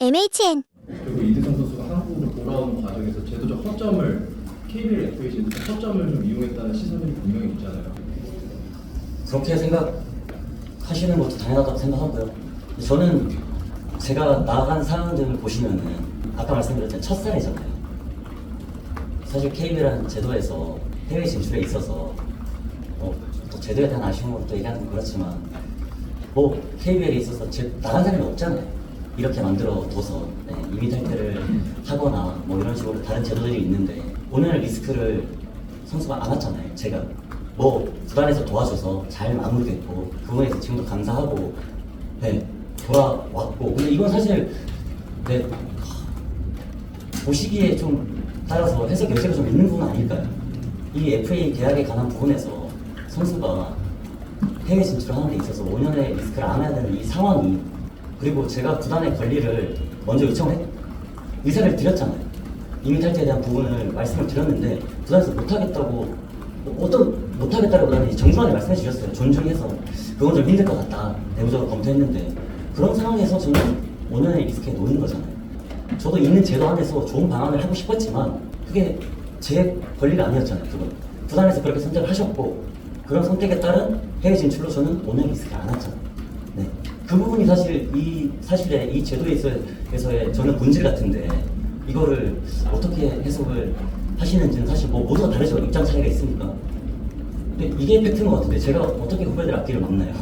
MHN 그리고 이대성 선수가 한국으로 돌아오는 과정에서 제도적 허점을 KBL FA 제도적 허점을 좀 이용했다는 시선이 분명히 있잖아요. 그렇게 생각하시는 것도 당연하다고 생각하고요. 저는 제가 나간 상황들을 보시면은 아까 말씀드렸던 첫살이잖아요. 사실 KB라는 제도에서 해외 진출에 있어서 뭐 또 제도에 대한 아쉬움으로 또 얘기하는 건 그렇지만 뭐 KBL에 있어서 제, 나간 사람이 없잖아요. 이렇게 만들어 둬서 네, 이미 탈퇴를 하거나 뭐 이런 식으로 다른 제도들이 있는데 오늘 리스크를 선수가 안 왔잖아요. 제가 뭐 구단에서 도와줘서 잘 마무리됐고 그거에 대해서 지금도 감사하고 네 돌아왔고 근데 이건 사실 네 하, 보시기에 좀 따라서 해석 여지가 좀 있는 부분 아닐까요? 이 FA 계약에 관한 부분에서 선수가 해외 진출하는 데 있어서 5년의 리스크를 안 해야 되는 이 상황이 그리고 제가 구단의 권리를 먼저 요청해 의사를 드렸잖아요. 이미 탈퇴에 대한 부분을 말씀을 드렸는데 구단에서 못하겠다고 뭐 어떤 못하겠다라기보다는 정중하게 말씀해 주셨어요. 존중해서 그건 좀 힘들 것 같다. 내부적으로 검토했는데 그런 상황에서 저는 5년의 리스크에 놓인 거잖아요. 저도 있는 제도 안에서 좋은 방안을 하고 싶었지만 그게 제 권리가 아니었잖아요. 그건 구단에서 그렇게 선택을 하셨고 그런 선택에 따른 해외 진출로 저는 5년 리스크를 안 왔잖아요. 네. 그 부분이 사실 이 사실에 이 제도에서의 저는 본질 같은데 이거를 어떻게 해석을 하시는지는 사실 뭐 모두가 다르죠 입장 차이가 있으니까 근데 이게 팩트인 것 같은데 제가 어떻게 후배들 앞길을 막나요?